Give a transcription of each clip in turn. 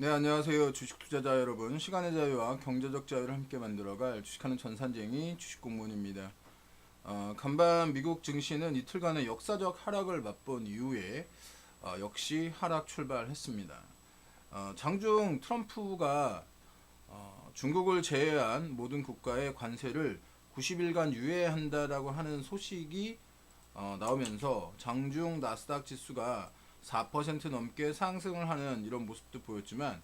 네 안녕하세요 주식 투자자 여러분 시간의 자유와 경제적 자유를 함께 만들어갈 주식하는 전산쟁이 주식공무원입니다. 어, 간밤 미국 증시는 이틀간의 역사적 하락을 맛본 이후에 어, 역시 하락 출발했습니다. 어, 장중 트럼프가 어, 중국을 제외한 모든 국가의 관세를 90일간 유예한다라고 하는 소식이 어, 나오면서 장중 나스닥 지수가 4% 넘게 상승을 하는 이런 모습도 보였지만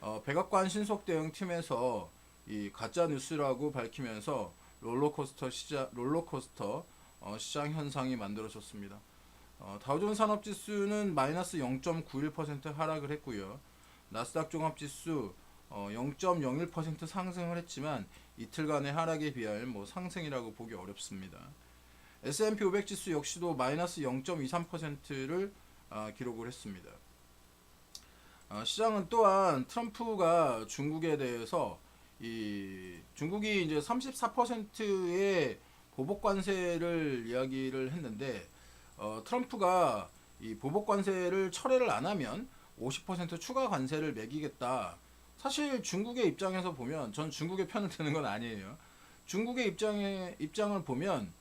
어, 백악관 신속 대응 팀에서 이 가짜 뉴스라고 밝히면서 롤러코스터 시장 롤러코스터 어, 시장 현상이 만들어졌습니다. 어, 다우존 산업지수는 마이너스 0.91% 하락을 했고요. 나스닥 종합지수 어, 0.01% 상승을 했지만 이틀간의 하락에 비할 뭐 상승이라고 보기 어렵습니다. S&P 500 지수 역시도 마이너스 0.23%를 아, 기록을 했습니다. 아, 시장은 또한 트럼프가 중국에 대해서 이 중국이 이제 34%의 보복 관세를 이야기를 했는데 어, 트럼프가 이 보복 관세를 철회를 안 하면 50% 추가 관세를 매기겠다. 사실 중국의 입장에서 보면 전 중국의 편을 드는 건 아니에요. 중국의 입장에 입장을 보면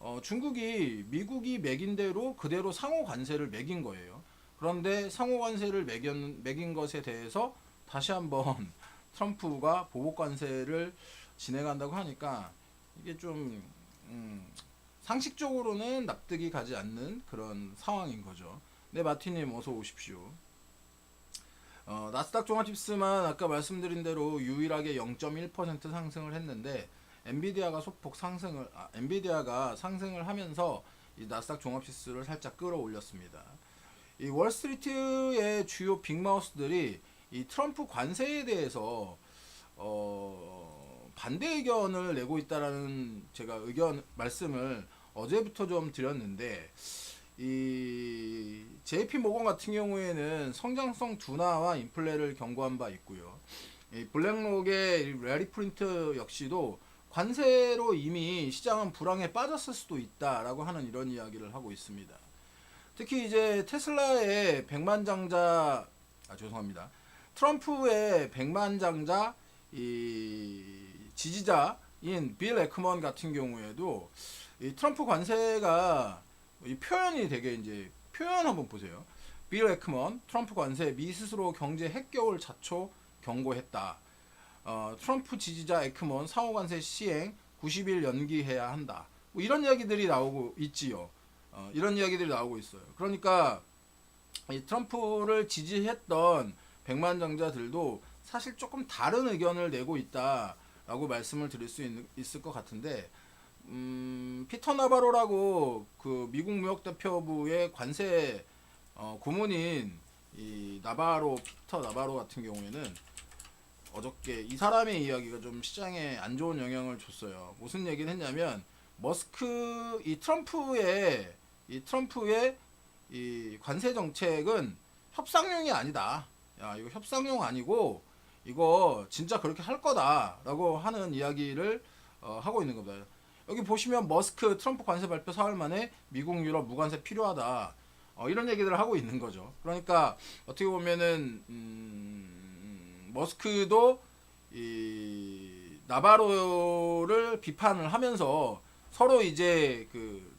어, 중국이 미국이 매긴 대로 그대로 상호 관세를 매긴 거예요. 그런데 상호 관세를 매긴, 매긴 것에 대해서 다시 한번 트럼프가 보복 관세를 진행한다고 하니까 이게 좀 음, 상식적으로는 납득이 가지 않는 그런 상황인 거죠. 네 마티님 어서 오십시오. 어, 나스닥 종합지수만 아까 말씀드린 대로 유일하게 0.1% 상승을 했는데 엔비디아가 소폭 상승을 아, 엔비디아가 상승을 하면서 이 나스닥 종합 지수를 살짝 끌어올렸습니다. 이 월스트리트의 주요 빅마우스들이 이 트럼프 관세에 대해서 어, 반대 의견을 내고 있다라는 제가 의견 말씀을 어제부터 좀 드렸는데 이 JP 모건 같은 경우에는 성장성 둔화와 인플레를 경고한 바 있고요. 이 블랙록의 레리 프린트 역시도 관세로 이미 시장은 불황에 빠졌을 수도 있다라고 하는 이런 이야기를 하고 있습니다. 특히 이제 테슬라의 백만장자 아 죄송합니다. 트럼프의 백만장자 이 지지자인 빌 에크먼 같은 경우에도 이 트럼프 관세가 이 표현이 되게 이제 표현 한번 보세요. 빌 에크먼 트럼프 관세 미 스스로 경제 핵겨울 자초 경고했다. 어, 트럼프 지지자 에크먼 상호 관세 시행 90일 연기해야 한다. 뭐 이런 이야기들이 나오고 있지요. 어, 이런 이야기들이 나오고 있어요. 그러니까 이 트럼프를 지지했던 백만 장자들도 사실 조금 다른 의견을 내고 있다라고 말씀을 드릴 수 있, 있을 것 같은데 음, 피터 나바로라고 그 미국 무역대표부의 관세 어, 고문인 이 나바로 피터 나바로 같은 경우에는 어저께 이 사람의 이야기가 좀 시장에 안 좋은 영향을 줬어요. 무슨 얘기를 했냐면 머스크 이 트럼프의 이 트럼프의 이 관세 정책은 협상용이 아니다. 야 이거 협상용 아니고 이거 진짜 그렇게 할 거다라고 하는 이야기를 어, 하고 있는 겁니다. 여기 보시면 머스크 트럼프 관세 발표 사흘 만에 미국 유럽 무관세 필요하다. 어, 이런 얘기들을 하고 있는 거죠. 그러니까 어떻게 보면은 음, 머스크도 이 나바로를 비판을 하면서 서로 이제 그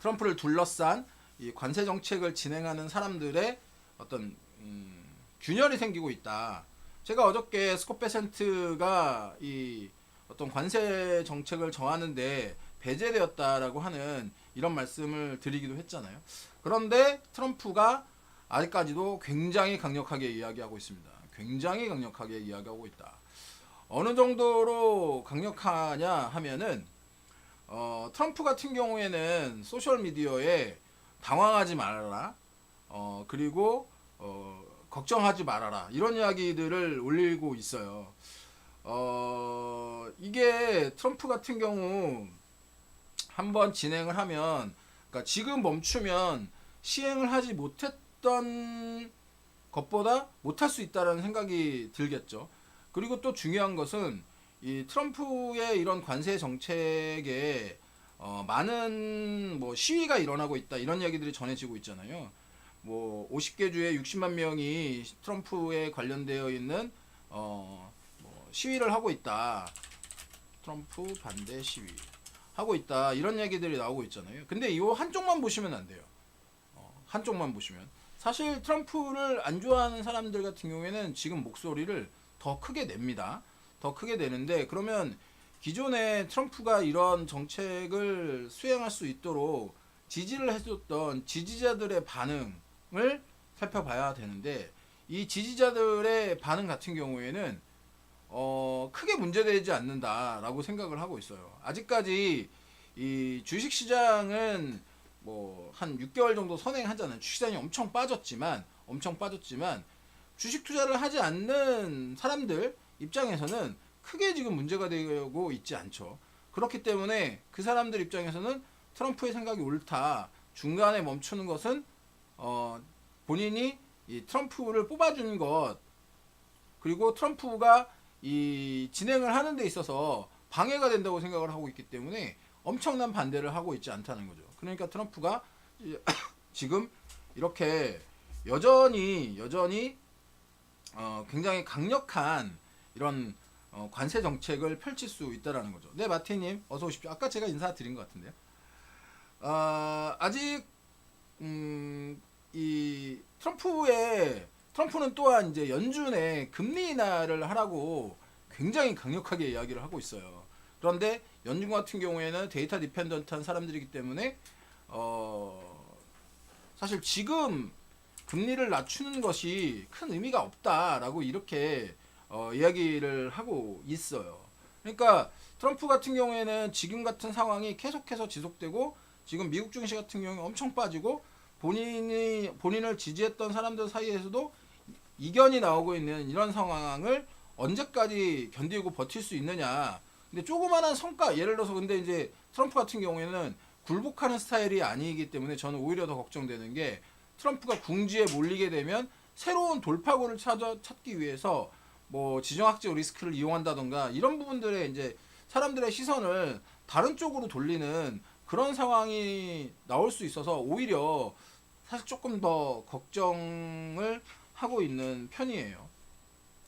트럼프를 둘러싼 이 관세 정책을 진행하는 사람들의 어떤 음, 균열이 생기고 있다. 제가 어저께 스콧 베센트가 이 어떤 관세 정책을 정하는데 배제되었다라고 하는 이런 말씀을 드리기도 했잖아요. 그런데 트럼프가 아직까지도 굉장히 강력하게 이야기하고 있습니다. 굉장히 강력하게 이야기하고 있다. 어느 정도로 강력하냐 하면은 어, 트럼프 같은 경우에는 소셜 미디어에 당황하지 말아라. 어, 그리고 어, 걱정하지 말아라. 이런 이야기들을 올리고 있어요. 어, 이게 트럼프 같은 경우 한번 진행을 하면 그러니까 지금 멈추면 시행을 하지 못했던 것보다 못할 수 있다라는 생각이 들겠죠. 그리고 또 중요한 것은 이 트럼프의 이런 관세 정책에 어, 많은 뭐 시위가 일어나고 있다 이런 이야기들이 전해지고 있잖아요. 뭐 50개 주에 60만 명이 트럼프에 관련되어 있는 어, 뭐 시위를 하고 있다. 트럼프 반대 시위 하고 있다. 이런 얘기들이 나오고 있잖아요. 근데 이 한쪽만 보시면 안 돼요. 어, 한쪽만 보시면 사실 트럼프를 안 좋아하는 사람들 같은 경우에는 지금 목소리를 더 크게 냅니다. 더 크게 내는데 그러면 기존에 트럼프가 이런 정책을 수행할 수 있도록 지지를 해줬던 지지자들의 반응을 살펴봐야 되는데 이 지지자들의 반응 같은 경우에는 어, 크게 문제되지 않는다라고 생각을 하고 있어요. 아직까지 이 주식 시장은 뭐 한 6개월 정도 선행하잖아요. 주식시장이 엄청 빠졌지만 엄청 빠졌지만 주식 투자를 하지 않는 사람들 입장에서는 크게 지금 문제가 되고 있지 않죠. 그렇기 때문에 그 사람들 입장에서는 트럼프의 생각이 옳다. 중간에 멈추는 것은 어, 본인이 이 트럼프를 뽑아준 것 그리고 트럼프가 이 진행을 하는 데 있어서 방해가 된다고 생각을 하고 있기 때문에 엄청난 반대를 하고 있지 않다는 거죠. 그러니까 트럼프가 이- 지금 이렇게 여전히 여전히 어, 굉장히 강력한 이런 어, 관세 정책을 펼칠 수 있다라는 거죠. 네, 마티님 어서 오십시오. 아까 제가 인사드린 것 같은데요. 아, 아직 음, 이 트럼프의 트럼프는 또한 이제 연준에 금리 인하를 하라고 굉장히 강력하게 이야기를 하고 있어요. 그런데 연준 같은 경우에는 데이터 디펜던트한 사람들이기 때문에 어, 사실 지금 금리를 낮추는 것이 큰 의미가 없다라고 이렇게 어, 이야기를 하고 있어요. 그러니까 트럼프 같은 경우에는 지금 같은 상황이 계속해서 지속되고 지금 미국 증시 같은 경우에 엄청 빠지고 본인이 본인을 지지했던 사람들 사이에서도 이견이 나오고 있는 이런 상황을 언제까지 견디고 버틸 수 있느냐. 근데 조그마한 성과 예를 들어서 근데 이제 트럼프 같은 경우에는 굴복하는 스타일이 아니기 때문에 저는 오히려 더 걱정되는 게 트럼프가 궁지에 몰리게 되면 새로운 돌파구를 찾아 찾기 위해서 뭐 지정학적 리스크를 이용한다던가 이런 부분들에 이제 사람들의 시선을 다른 쪽으로 돌리는 그런 상황이 나올 수 있어서 오히려 사실 조금 더 걱정을 하고 있는 편이에요.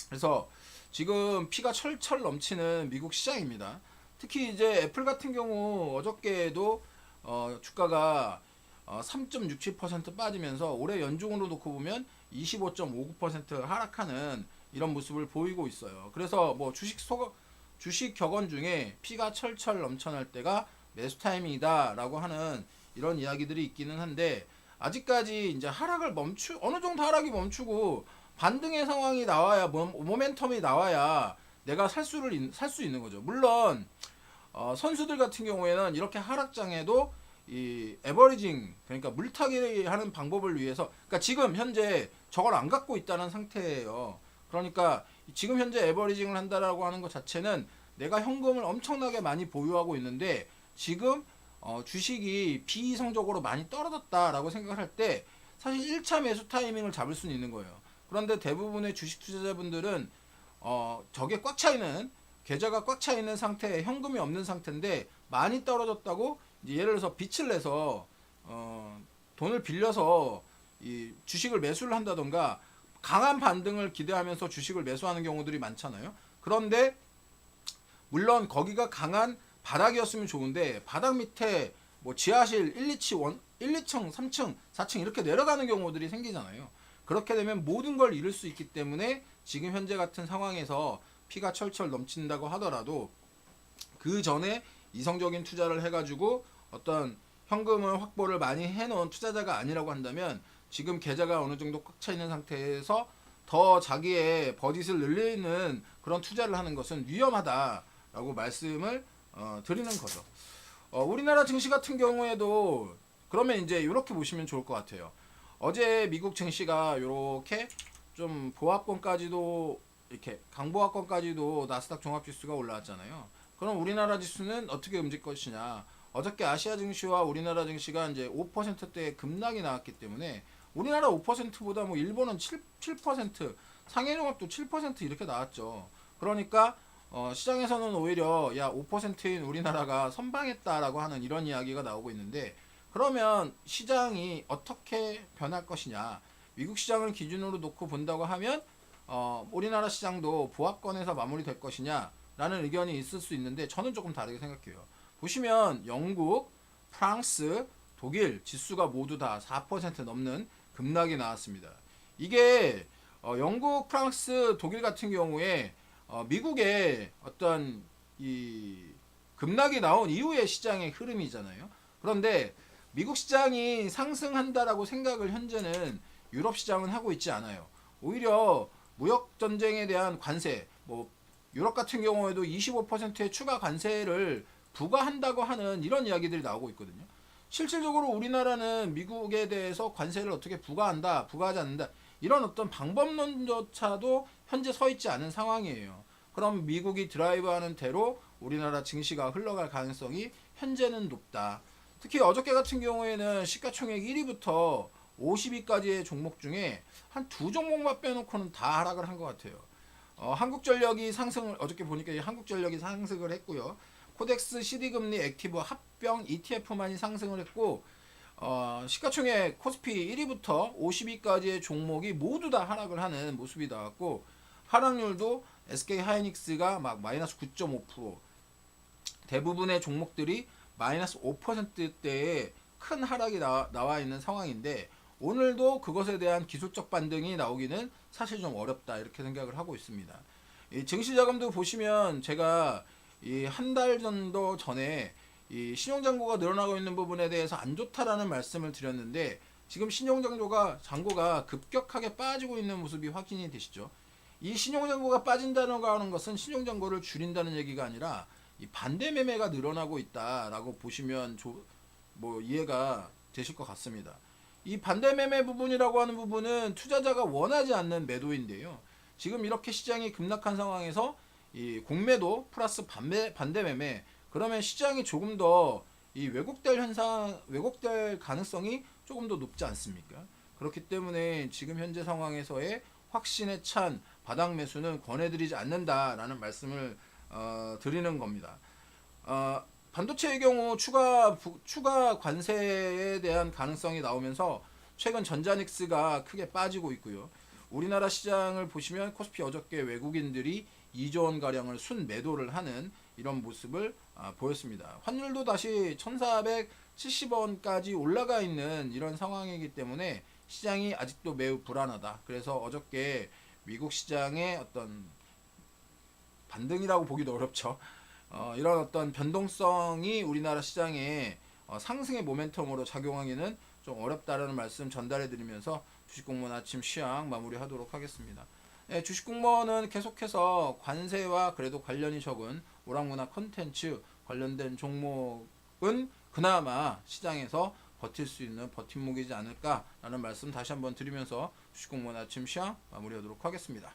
그래서 지금 피가 철철 넘치는 미국 시장입니다. 특히 이제 애플 같은 경우 어저께도 어, 주가가 어, 3.67% 빠지면서 올해 연중으로 놓고 보면 25.59% 하락하는 이런 모습을 보이고 있어요. 그래서 뭐 주식 소 주식 격언 중에 피가 철철 넘쳐날 때가 매수 타이밍이다라고 하는 이런 이야기들이 있기는 한데 아직까지 이제 하락을 멈추 어느 정도 하락이 멈추고 반등의 상황이 나와야 모, 모멘텀이 나와야 내가 살 수를 살 수 있는 거죠. 물론 어, 선수들 같은 경우에는 이렇게 하락장에도 이 에버리징 그러니까 물타기 하는 방법을 위해서 그러니까 지금 현재 저걸 안 갖고 있다는 상태예요. 그러니까 지금 현재 에버리징을 한다라고 하는 것 자체는 내가 현금을 엄청나게 많이 보유하고 있는데 지금 어, 주식이 비이성적으로 많이 떨어졌다라고 생각을 할 때 사실 1차 매수 타이밍을 잡을 수는 있는 거예요. 그런데 대부분의 주식 투자자분들은 어, 저게 꽉 차 있는 계좌가 꽉 차 있는 상태에 현금이 없는 상태인데 많이 떨어졌다고 예를 들어서 빚을 내서 어, 돈을 빌려서 이 주식을 매수를 한다던가 강한 반등을 기대하면서 주식을 매수하는 경우들이 많잖아요. 그런데 물론 거기가 강한 바닥이었으면 좋은데 바닥 밑에 뭐 지하실 1, 2층, 원, 1, 2층, 3층, 4층 이렇게 내려가는 경우들이 생기잖아요. 그렇게 되면 모든 걸 잃을 수 있기 때문에 지금 현재 같은 상황에서 피가 철철 넘친다고 하더라도 그 전에 이성적인 투자를 해가지고 어떤 현금을 확보를 많이 해놓은 투자자가 아니라고 한다면 지금 계좌가 어느 정도 꽉 차 있는 상태에서 더 자기의 버짓을 늘리는 그런 투자를 하는 것은 위험하다라고 말씀을 어, 드리는 거죠. 어, 우리나라 증시 같은 경우에도 그러면 이제 이렇게 보시면 좋을 것 같아요. 어제 미국 증시가 이렇게 좀 보합권까지도 이렇게 강보합권까지도 나스닥 종합지수가 올라왔잖아요. 그럼 우리나라 지수는 어떻게 움직일 것이냐? 어저께 아시아 증시와 우리나라 증시가 이제 5%대 급락이 나왔기 때문에 우리나라 5%보다 뭐 일본은 7, 7% 상해종합도 7% 이렇게 나왔죠. 그러니까 어, 시장에서는 오히려 야 5%인 우리나라가 선방했다라고 하는 이런 이야기가 나오고 있는데 그러면 시장이 어떻게 변할 것이냐? 미국 시장을 기준으로 놓고 본다고 하면 어, 우리나라 시장도 보합권에서 마무리될 것이냐라는 의견이 있을 수 있는데 저는 조금 다르게 생각해요. 보시면 영국, 프랑스, 독일 지수가 모두 다 4% 넘는 급락이 나왔습니다. 이게 어, 영국, 프랑스, 독일 같은 경우에 어, 미국의 어떤 이 급락이 나온 이후의 시장의 흐름이잖아요. 그런데 미국 시장이 상승한다라고 생각을 현재는 유럽 시장은 하고 있지 않아요. 오히려 무역 전쟁에 대한 관세, 뭐 유럽 같은 경우에도 25%의 추가 관세를 부과한다고 하는 이런 이야기들이 나오고 있거든요. 실질적으로 우리나라는 미국에 대해서 관세를 어떻게 부과한다, 부과하지 않는다 이런 어떤 방법론조차도 현재 서 있지 않은 상황이에요. 그럼 미국이 드라이브하는 대로 우리나라 증시가 흘러갈 가능성이 현재는 높다. 특히 어저께 같은 경우에는 시가총액 1위부터 50위까지의 종목 중에 한 두 종목만 빼놓고는 다 하락을 한 것 같아요. 어, 한국전력이 상승을 어저께 보니까 이 한국전력이 상승을 했고요. 코덱스 CD금리 액티브 합병 ETF만이 상승을 했고 어, 시가총액 코스피 1위부터 50위까지의 종목이 모두 다 하락을 하는 모습이 나왔고 하락률도 SK 하이닉스가 막 마이너스 9.5% 대부분의 종목들이 마이너스 5%대의 큰 하락이 나, 나와 있는 상황인데 오늘도 그것에 대한 기술적 반등이 나오기는 사실 좀 어렵다 이렇게 생각을 하고 있습니다. 이 증시자금도 보시면 제가 이 한 달 정도 전에 이 신용잔고가 늘어나고 있는 부분에 대해서 안 좋다라는 말씀을 드렸는데 지금 신용잔고가 잔고가 급격하게 빠지고 있는 모습이 확인이 되시죠. 이 신용잔고가 빠진다는 거 하는 것은 신용잔고를 줄인다는 얘기가 아니라 이 반대 매매가 늘어나고 있다라고 보시면 조, 뭐 이해가 되실 것 같습니다. 이 반대 매매 부분이라고 하는 부분은 투자자가 원하지 않는 매도인데요. 지금 이렇게 시장이 급락한 상황에서 이 공매도 플러스 반대 반대 매매 그러면 시장이 조금 더 이 왜곡될 현상 왜곡될 가능성이 조금 더 높지 않습니까? 그렇기 때문에 지금 현재 상황에서의 확신에 찬 바닥 매수는 권해드리지 않는다라는 말씀을 어, 드리는 겁니다. 어, 반도체의 경우 추가 부- 추가 관세에 대한 가능성이 나오면서 최근 전자닉스가 크게 빠지고 있고요. 우리나라 시장을 보시면 코스피 어저께 외국인들이 2조 원 가량을 순 매도를 하는 이런 모습을 아, 보였습니다. 환율도 다시 1,470원까지 올라가 있는 이런 상황이기 때문에 시장이 아직도 매우 불안하다. 그래서 어저께 미국 시장의 어떤 반등이라고 보기도 어렵죠. 어, 이런 어떤 변동성이 우리나라 시장에 어, 상승의 모멘텀으로 작용하기는 좀 어렵다라는 말씀 전달해 드리면서 주식공무원 아침 시황 마무리하도록 하겠습니다. 네, 주식공무원은 계속해서 관세와 그래도 관련이 적은 오락문화 컨텐츠 관련된 종목은 그나마 시장에서 버틸 수 있는 버팀목이지 않을까라는 말씀 다시 한번 드리면서 주식공무원 아침 시황 마무리하도록 하겠습니다.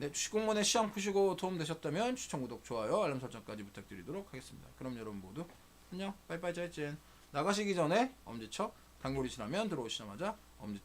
네, 주식공무원의 시황 푸시고 도움되셨다면 추천, 구독, 좋아요, 알람 설정까지 부탁드리도록 하겠습니다. 그럼 여러분 모두 안녕, 빠이빠이 짜이찐 나가시기 전에 엄지척 단골이시라면 들어오시자마자 엄지